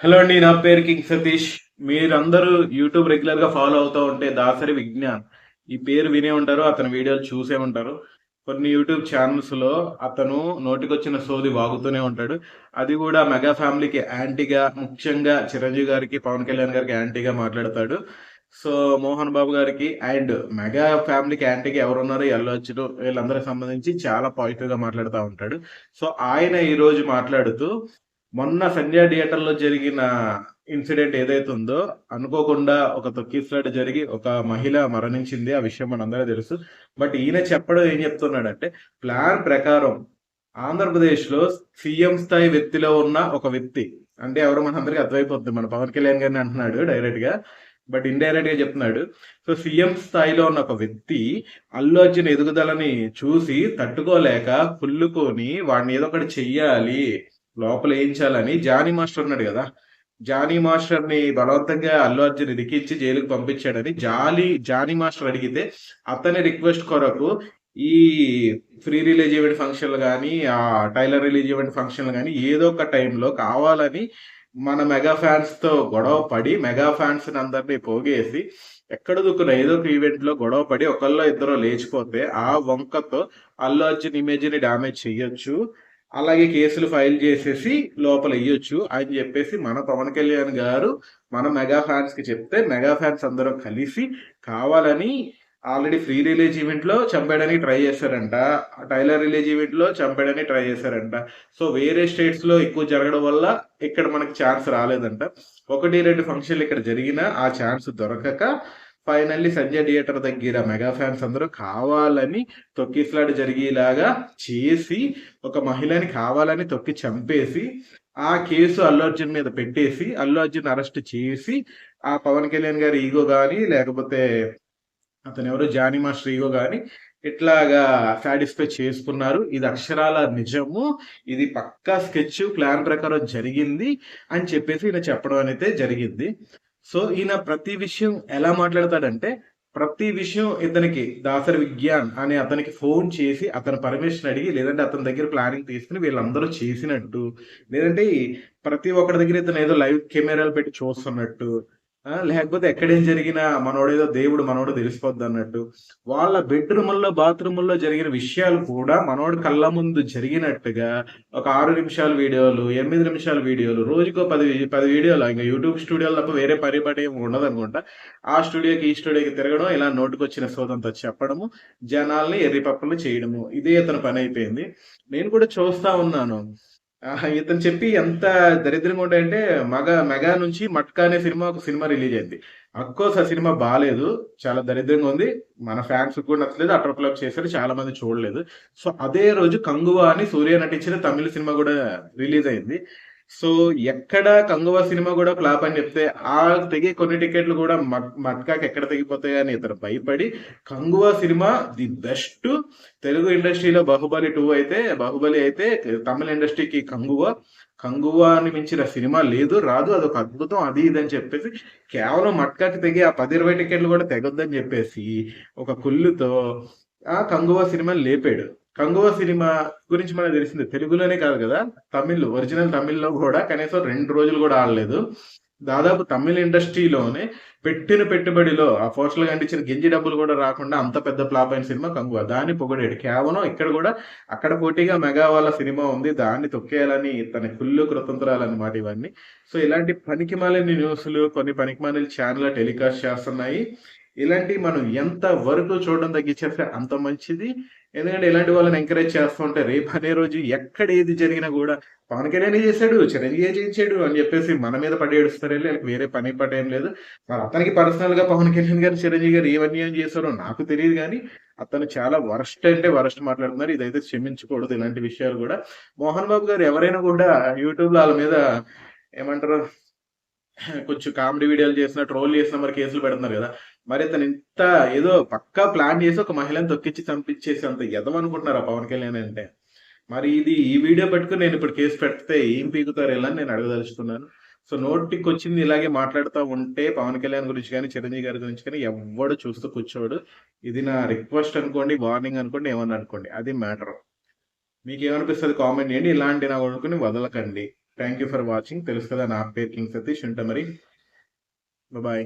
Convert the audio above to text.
Hello అండి నా పేరు కింగ్ సతీష్. మీరందరూ యూట్యూబ్ రెగ్యులర్గా ఫాలో అవుతూ ఉంటే దాసరి విజ్ఞాన్. ఈ పేరు వినే ఉంటారు అతని వీడియోలు చూసే ఉంటారు. కొన్ని యూట్యూబ్ ఛానల్స్లో అతను నోటికొచ్చిన సోది వాగుతూనే ఉంటాడు. అది కూడా మెగా ఫ్యామిలీకి యాంటీగా ముఖ్యంగా చిరంజీవి గారికి పవన్ కళ్యాణ్ గారికి యాంటీగా మాట్లాడతాడు. సో మోహన్ బాబు గారికి అండ్ మెగా ఫ్యామిలీకి యాంటీకి ఎవరున్నారో ఎల్లు వెళ్ళొచ్చు వీళ్ళందరికి సంబంధించి చాలా పాజిటివ్గా మాట్లాడుతూ ఉంటాడు. సో ఆయన ఈ రోజు మాట్లాడుతూ మొన్న సంధ్యా థియేటర్లో జరిగిన ఇన్సిడెంట్ ఏదైతే ఉందో అనుకోకుండా ఒక తొక్కిసలాట జరిగి ఒక మహిళ మరణించింది. ఆ విషయం మనందరూ తెలుసు. బట్ ఈయన చెప్పడం ఏం చెప్తున్నాడంటే ప్లాన్ ప్రకారం ఆంధ్రప్రదేశ్లో సీఎం స్థాయి వ్యక్తిలో ఉన్న ఒక వ్యక్తి అంటే ఎవరో మనందరికీ అర్థమైపోతుంది మన పవన్ కళ్యాణ్ గారిని అంటున్నాడు డైరెక్ట్గా బట్ ఇండైరెక్ట్గా చెప్తున్నాడు. సో సీఎం స్థాయిలో ఉన్న ఒక వ్యక్తి అల్లు అర్జున్ ఎదుగుదలని చూసి తట్టుకోలేక కుళ్ళుకొని వాడిని ఏదో ఒకటి చెయ్యాలి లోపల వేయించాలని జానీ మాస్టర్ ఉన్నాడు కదా. జానీ మాస్టర్ని బలవంతంగా అల్లు అర్జున్ ఇరికించి జైలుకి పంపించాడని జాలి జానీ మాస్టర్ అడిగితే అతని రిక్వెస్ట్ కొరకు ఈ ఫ్రీ రిలీజ్ ఈవెంట్ ఫంక్షన్లు కానీ ఆ టైలర్ రిలీజ్ ఈవెంట్ ఫంక్షన్లు కానీ ఏదో ఒక టైంలో కావాలని మన మెగా ఫ్యాన్స్తో గొడవ పడి మెగా ఫ్యాన్స్ అందరినీ పోగేసి ఎక్కడ దుక్కున ఏదో ఒక ఈవెంట్లో గొడవ పడి ఒకళ్ళో ఇద్దరు లేచిపోతే ఆ వంకతో అల్లు అర్జున్ ఇమేజ్ని డామేజ్ చెయ్యొచ్చు. అలాగే కేసులు ఫైల్ చేసేసి లోపల ఇయ్యొచ్చు అని చెప్పేసి మన పవన్ కళ్యాణ్ గారు మన మెగా ఫ్యాన్స్కి చెప్తే మెగా ఫ్యాన్స్ అందరూ కలిసి కావాలని ఆల్రెడీ ఫ్రీ రిలీజ్ ఈవెంట్లో చంపేయడానికి ట్రై చేశారంట. టైలర్ రిలీజ్ ఈవెంట్లో చంపేయడానికి ట్రై చేశారంట. సో వేరే స్టేట్స్లో ఎక్కువ జరగడం వల్ల ఇక్కడ మనకి ఛాన్స్ రాలేదంట. ఒకటి రెండు ఫంక్షన్లు ఇక్కడ జరిగినా ఆ ఛాన్స్ దొరకక ఫైనల్లీ సంజయ్ థియేటర్ దగ్గర మెగా ఫ్యాన్స్ అందరూ కావాలని తొక్కిసలాట జరిగేలాగా చేసి ఒక మహిళని కావాలని తొక్కి చంపేసి ఆ కేసు అల్లు అర్జున్ మీద పెట్టేసి అల్లు అర్జున్ అరెస్ట్ చేసి ఆ పవన్ కళ్యాణ్ గారి ఈగో కానీ లేకపోతే అతను ఎవరు జానీ మాస్టర్ ఈగో కానీ ఇట్లాగా సాటిస్ఫై చేసుకున్నారు. ఇది అక్షరాల నిజము. ఇది పక్కా స్కెచ్. ప్లాన్ ప్రకారం జరిగింది అని చెప్పేసి ఈయన చెప్పడం అనేది జరిగింది. సో ఈయన ప్రతి విషయం ఎలా మాట్లాడతాడంటే ప్రతి విషయం ఇతనికి దాసరి విజ్ఞాన్ అని అతనికి ఫోన్ చేసి అతని పర్మిషన్ అడిగి లేదంటే అతని దగ్గర ప్లానింగ్ తీసుకుని వీళ్ళందరూ చేసినట్టు లేదంటే ప్రతి ఒక్కరి దగ్గర ఇతను ఏదో లైవ్ కెమెరాలు పెట్టి చూస్తున్నట్టు లేకపోతే ఎక్కడేం జరిగినా మనోడేదో దేవుడు మనోడు తెలిసిపోద్ది అన్నట్టు. వాళ్ళ బెడ్రూముల్లో బాత్రూముల్లో జరిగిన విషయాలు కూడా మనోడు కళ్ళ ముందు జరిగినట్టుగా ఒక ఆరు నిమిషాల వీడియోలు ఎనిమిది నిమిషాల వీడియోలు రోజుకో పది పది వీడియోలు? ఇంకా యూట్యూబ్ స్టూడియోలు తప్ప వేరే పరిపాటి ఏమి ఉండదు అనుకుంటా ఆ స్టూడియోకి ఈ స్టూడియోకి తిరగడం ఇలా నోటుకొచ్చిన సోదంతో చెప్పడము జనాల్ని ఎర్రిపప్పులు చేయడము ఇదే అతని పని అయిపోయింది. నేను కూడా చూస్తా ఉన్నాను. ఇతను చెప్పి ఎంత దరిద్రంగా ఉంటాయంటే మగ మెగా నుంచి మట్కా అనే సినిమా ఒక సినిమా రిలీజ్ అయింది. అఫ్కోర్స్ ఆ సినిమా బాగాలేదు చాలా దరిద్రంగా ఉంది. మన ఫ్యాన్స్ కూడా నచ్చలేదు అటర్ ఫ్లాప్ చేశారు చాలా మంది చూడలేదు. సో అదే రోజు కంగువా అని సూర్య నటించిన తమిళ సినిమా కూడా రిలీజ్ అయింది. సో ఎక్కడ కంగవ సినిమా కూడా ఫ్లాప్ అని చెప్తే ఆ తెగే కొన్ని టికెట్లు కూడా మట్- మట్కాకి ఎక్కడ తెగిపోతాయి అని ఇతను భయపడి Kanguva cinema the best. Telugu ఇండస్ట్రీలో బాహుబలి టూ అయితే బాహుబలి అయితే తమిళ ఇండస్ట్రీకి కంగువ కంగువాని మించిన సినిమా లేదు రాదు అదొక అద్భుతం అది ఇది అని చెప్పేసి కేవలం మట్కాకి తెగి ఆ పది ఇరవై టికెట్లు కూడా తెగొద్దని చెప్పేసి ఒక కుళ్ళుతో ఆ కంగువ సినిమా లేపాడు. కంగువ సినిమా గురించి మనకు తెలిసింది. తెలుగులోనే కాదు కదా తమిళ్ ఒరిజినల్ తమిళ్ళో కూడా కనీసం రెండు రోజులు కూడా ఆడలేదు. దాదాపు తమిళ ఇండస్ట్రీలోనే పెట్టిన పెట్టుబడిలో ఆ పోస్టల్ కంటించిన గింజి డబ్బులు కూడా రాకుండా అంత పెద్ద ఫ్లాప్ అయిన సినిమా కంగువ. దాన్ని పొగడాడు. కేవలం ఇక్కడ కూడా అక్కడ పోటీగా మెగా వాళ్ళ సినిమా ఉంది. దాన్ని తొక్కేయాలని తన కుళ్ళు కృతంత్రాలన్నమాట ఇవన్నీ. సో ఇలాంటి పనికిమాలిన న్యూస్లు కొన్ని పనికిమాలిన ఛానల్ టెలికాస్ట్ చేస్తున్నాయి. ఇలాంటివి మనం ఎంత వరకు చూడడం తగ్గించేస్తే అంత మంచిది. ఎందుకంటే ఇలాంటి వాళ్ళని ఎంకరేజ్ చేస్తూ ఉంటే రేపు అనే రోజు ఎక్కడ ఏది జరిగినా కూడా పవన్ కళ్యాణ్ చేశాడు? చిరంజీవి చేయించాడు? అని చెప్పేసి మన మీద పడి ఏడుస్తారు వెళ్ళి. వాళ్ళకి వేరే పని పట్ట ఏం లేదు. మరి అతనికి పర్సనల్గా పవన్ కళ్యాణ్ గారు చిరంజీవి గారు ఏమన్నీ ఏం చేశారో నాకు తెలియదు కానీ అతను చాలా వరస్ట్ అంటే వరస్ట్ మాట్లాడుతున్నారు. ఇదైతే క్షమించకూడదు ఇలాంటి విషయాలు కూడా. మోహన్ బాబు గారు ఎవరైనా కూడా యూట్యూబ్లో వాళ్ళ మీద ఏమంటారు? కొంచెం కామెడీ వీడియోలు చేసిన ట్రోల్ చేసిన మరి కేసులు పెడుతున్నారు కదా. మరి అతను ఇంత ఏదో పక్కా ప్లాన్ చేసి ఒక మహిళను తొక్కించి చంపించేసి అంత ఎదమనుకుంటున్నారు పవన్ కళ్యాణ్ అంటే? మరి ఇది ఈ వీడియో పెట్టుకుని నేను ఇప్పుడు కేసు పెడితే ఏం పీకుతారు ఎలా అని నేను అడగదలుచుకున్నాను. సో నోటికి వచ్చింది ఇలాగే మాట్లాడుతూ ఉంటే పవన్ కళ్యాణ్ గురించి కానీ చిరంజీవి గారి గురించి కానీ ఎవడు చూస్తూ కూర్చోడు. ఇది నా రిక్వెస్ట్ అనుకోండి వార్నింగ్ అనుకోండి ఏమన్నా అనుకోండి అది మ్యాటర్. మీకు ఏమనిపిస్తుంది కామెంట్ చేయండి ఇలాంటి నా కొడుకుని వదలకండి. థ్యాంక్ యూ ఫర్ వాచింగ్ తెలుసు కదా నా పేరు కింగ్ సతీష్ ఉంటా మరి. బాయ్